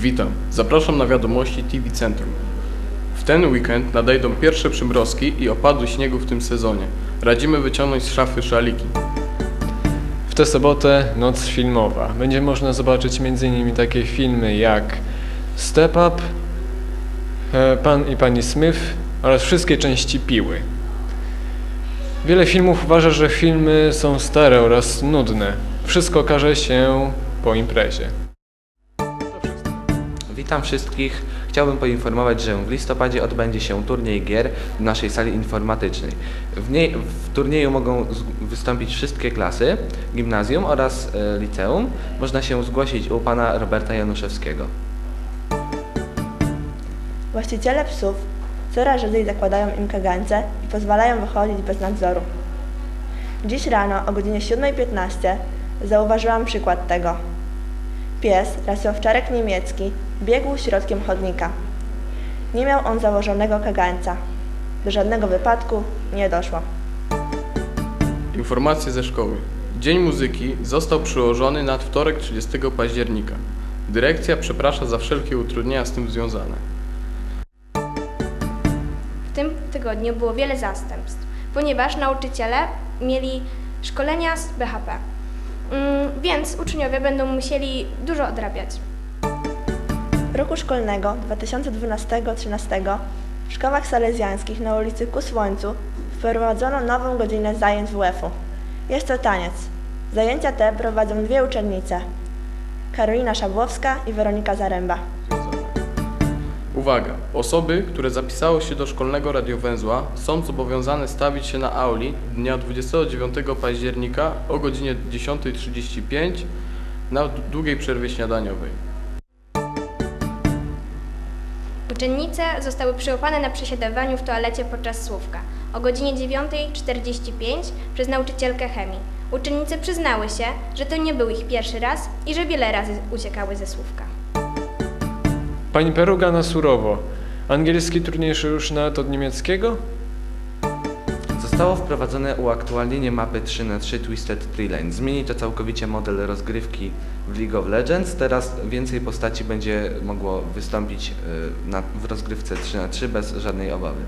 Witam, zapraszam na wiadomości TV Centrum. W ten weekend nadejdą pierwsze przymrozki i opady śniegu w tym sezonie. Radzimy wyciągnąć z szafy szaliki. W tę sobotę noc filmowa. Będzie można zobaczyć m.in. takie filmy jak Step Up, e, Pan i Pani Smith oraz wszystkie części Piły. Wiele filmów uważa, że filmy są stare oraz nudne. Wszystko okaże się po imprezie. Witam wszystkich. Chciałbym poinformować, że w listopadzie odbędzie się turniej gier w naszej sali informatycznej. W, niej, w turnieju mogą wystąpić wszystkie klasy, gimnazjum oraz e, liceum. Można się zgłosić u pana Roberta Januszewskiego. Właściciele psów coraz rzadziej zakładają im kagańce i pozwalają wychodzić bez nadzoru. Dziś rano o godzinie 7.15 zauważyłam przykład tego. Pies, owczarek niemiecki, biegł środkiem chodnika. Nie miał on założonego kagańca. Do żadnego wypadku nie doszło. Informacje ze szkoły. Dzień muzyki został przyłożony na wtorek 30 października. Dyrekcja przeprasza za wszelkie utrudnienia z tym związane. W tym tygodniu było wiele zastępstw, ponieważ nauczyciele mieli szkolenia z BHP. Mm, więc uczniowie będą musieli dużo odrabiać. Roku szkolnego 2012-13 w szkołach salezjańskich na ulicy Ku Słońcu wprowadzono nową godzinę zajęć WF-u. Jest to taniec. Zajęcia te prowadzą dwie uczennice. Karolina Szabłowska i Weronika Zaręba. Uwaga! Osoby, które zapisały się do szkolnego radiowęzła są zobowiązane stawić się na auli dnia 29 października o godzinie 10.35 na długiej przerwie śniadaniowej. Uczennice zostały przyłapane na przesiadywaniu w toalecie podczas słówka o godzinie 9.45 przez nauczycielkę chemii. Uczennice przyznały się, że to nie był ich pierwszy raz i że wiele razy uciekały ze słówka. Pani Peruga na surowo. Angielski trudniejszy już nawet od niemieckiego? Zostało wprowadzone uaktualnienie mapy 3 na 3 Twisted Tree Lane. Zmieni to całkowicie model rozgrywki w League of Legends. Teraz więcej postaci będzie mogło wystąpić e, na, w rozgrywce 3 na 3 bez żadnej obawy.